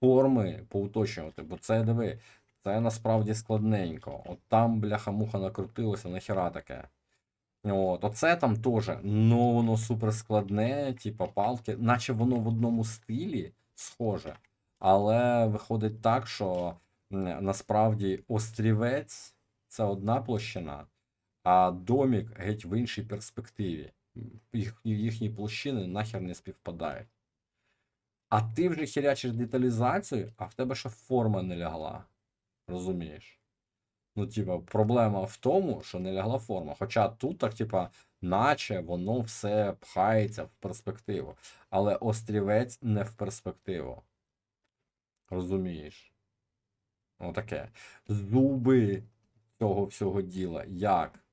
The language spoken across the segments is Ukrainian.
форми поуточнювати, бо це диви, це насправді складненько. От там, бляха-муха, накрутилося, нахіра таке. От, оце там теж, ну воно супер складне, типа палки, наче воно в одному стилі схоже, але виходить так, що насправді острівець це одна площина, а домік геть в іншій перспективі. Їх, їхні площини нахер не співпадають. А ти вже хірячиш деталізацію, а в тебе ще форма не лягла. Розумієш? Ну, типа, проблема в тому, що не лягла форма. Хоча тут, так, типа, наче воно все пхається в перспективу. Але острівець не в перспективу. Розумієш? Отаке. Зуби цього всього діла. Як?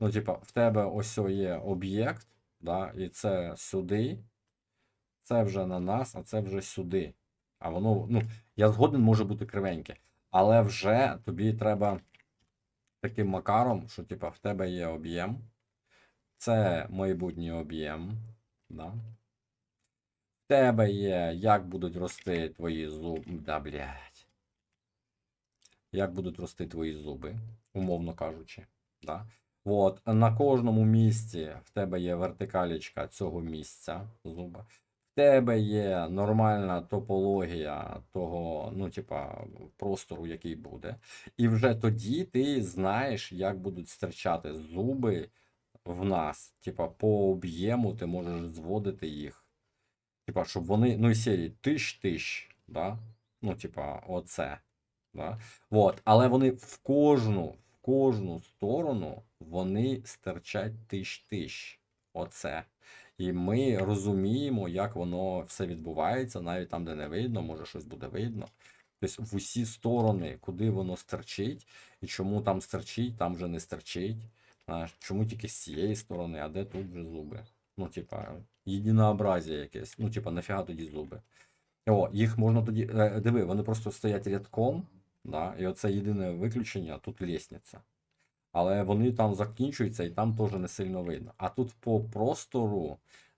Ну, типа, в тебе ось є об'єкт, да, і це сюди. Це вже на нас, а це вже сюди. А воно, ну, я згоден може бути кривеньке. Але вже тобі треба таким макаром, що типа в тебе є об'єм. Це майбутній об'єм. Да? В тебе є, як будуть рости твої зуби. Да, блядь. Як будуть рости твої зуби, умовно кажучи. Да? От, на кожному місці в тебе є вертикалічка цього місця зуба. В тебе є нормальна топологія того, ну, типа, простору, який буде. І вже тоді ти знаєш, як будуть стирчати зуби в нас. Типа, по об'єму ти можеш зводити їх. Типа, щоб вони, ну, із серії тиш-тиш, да? Ну, типа, оце. Да? Вот. Але вони в кожну, в кожну сторону вони стирчать тиш-тиш. Оце. І ми розуміємо, як воно все відбувається, навіть там, де не видно, може щось буде видно. Тобто в усі сторони, куди воно стерчить, і чому там стерчить, там вже не стерчить. Чому тільки з цієї сторони, а де тут вже зуби? Ну, типа, єдинообразія якесь. Ну, типа, нафіга тоді зуби? О, їх можна тоді. е, Диви, вони просто стоять рядком, да, і оце єдине виключення, тут лісниця. Але вони там закінчуються і там теж не сильно видно. А тут по простору,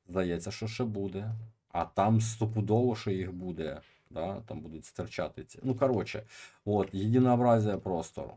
здається, що ще буде. А там стопудово, що їх буде. Да? Там будуть стирчати ці. Ну, коротше, от, єдинообразія простору.